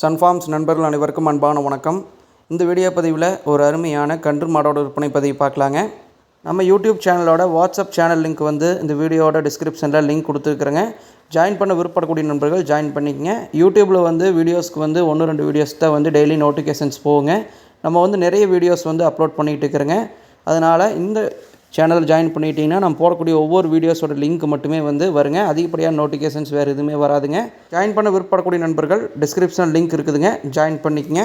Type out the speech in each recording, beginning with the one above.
Sun Farms நண்பர்கள் அனைவருக்கும் அன்பான வணக்கம். இந்த வீடியோ பதிவில் ஒரு அருமையான கன்று மாடோட விற்பனை பதிவு பார்க்கலாங்க. நம்ம யூடியூப் சேனலோட வாட்ஸ்அப் சேனல் லிங்க் வந்து இந்த வீடியோட டிஸ்கிரிப்ஷனில் லிங்க் கொடுத்துருக்குறேங்க. ஜாயின் பண்ண விருப்பப்படக்கூடிய நண்பர்கள் ஜாயின் பண்ணிக்கங்க. யூடியூப்பில் வந்து வீடியோஸ்க்கு வந்து ஒன்று ரெண்டு வீடியோஸ் தான் வந்து டெய்லி நோட்டிஃபிகேஷன்ஸ் போகுங்க. நம்ம வந்து நிறைய வீடியோஸ் வந்து அப்லோட் பண்ணிகிட்டு இருக்கிறேங்க. அதனால் இந்த சேனல் ஜாயின் பண்ணிட்டீங்கன்னா நம்ம போடக்கூடிய ஒவ்வொரு வீடியோஸோட லிங்க் மட்டுமே வந்து வருங்க. அதிகப்படியான நோட்டிஃபிகேஷன்ஸ் வேறு எதுவுமே வராதுங்க. ஜாயின் பண்ண விருப்பப்படக்கூடிய நண்பர்கள் டிஸ்கிரிப்ஷன் லிங்க் இருக்குதுங்க. ஜாயின் பண்ணிக்கங்க.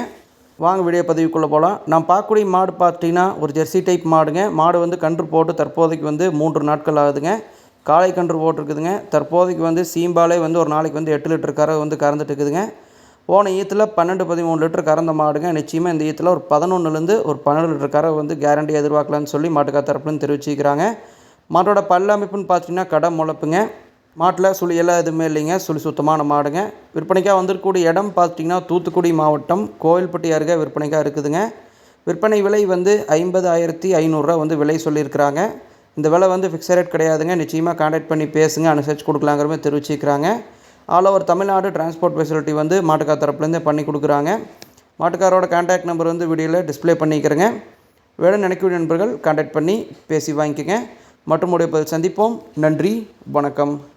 வாங்க வீடியோ பதிவுக்குள்ளே போகலாம் நான் பார்க்கக்கூடிய மாடு பார்த்தீங்கன்னா ஒரு ஜெர்சி டைப் மாடுங்க. மாடு வந்து கன்று போட்டு தற்போதைக்கு வந்து மூன்று நாட்கள் ஆகுதுங்க. காளை கன்று போட்டிருக்குதுங்க. தற்போதைக்கு வந்து சீம்பாலே வந்து ஒரு நாளைக்கு வந்து எட்டு லிட்டர் கரை வந்து கறந்துட்டு இருக்குதுங்க. போன ஈத்தில் பன்னெண்டு பதிமூணு லிட்டர் கறந்த மாடுங்க. நிச்சயமாக இந்த ஈத்தில் ஒரு பதினொன்றுலேருந்து ஒரு பன்னெண்டு லிட்டர் கரை வந்து கேரண்டி எதிர்பார்க்கலான்னு சொல்லி மாட்டுக்கார் தரப்புன்னு தெரிவிச்சிக்கிறாங்க. மாட்டோட பல்லமைப்புன்னு பார்த்தீங்கன்னா கடை முளைப்புங்க. மாட்டில் சுழி எல்லாம் எதுவுமே இல்லைங்க. சுழி சுத்தமான மாடுங்க. விற்பனைக்காக வந்திருக்கக்கூடிய இடம் பார்த்தீங்கன்னா தூத்துக்குடி மாவட்டம். கோவில்பட்டி அருகே விற்பனைக்காக இருக்குதுங்க. விற்பனை விலை வந்து ஐம்பது ஆயிரத்தி ஐநூறுரூவா வந்து விலை சொல்லியிருக்கிறாங்க. இந்த விலை வந்து ஃபிக்ஸட் ரேட் கிடையாதுங்க. நிச்சயமாக கான்டாக்ட் பண்ணி பேசுங்க. அனுசரித்து கொடுக்கலாங்கிற மாதிரி தெரிவிச்சிக்கிறாங்க. All over Tamil Nadu transport facility வந்து மாட்டுக்கார் தரப்புலேருந்தே பண்ணி கொடுக்குறாங்க. மாட்டுக்காரோட கான்டாக்ட் நம்பர் வந்து வீடியோவில் டிஸ்ப்ளே பண்ணிக்கிறேங்க. வேணும் நினைக்கக்கூடிய நண்பர்கள் கான்டாக்ட் பண்ணி பேசி வாங்கிக்கோங்க. மற்றும் உடைய பதில் சந்திப்போம். நன்றி. வணக்கம்.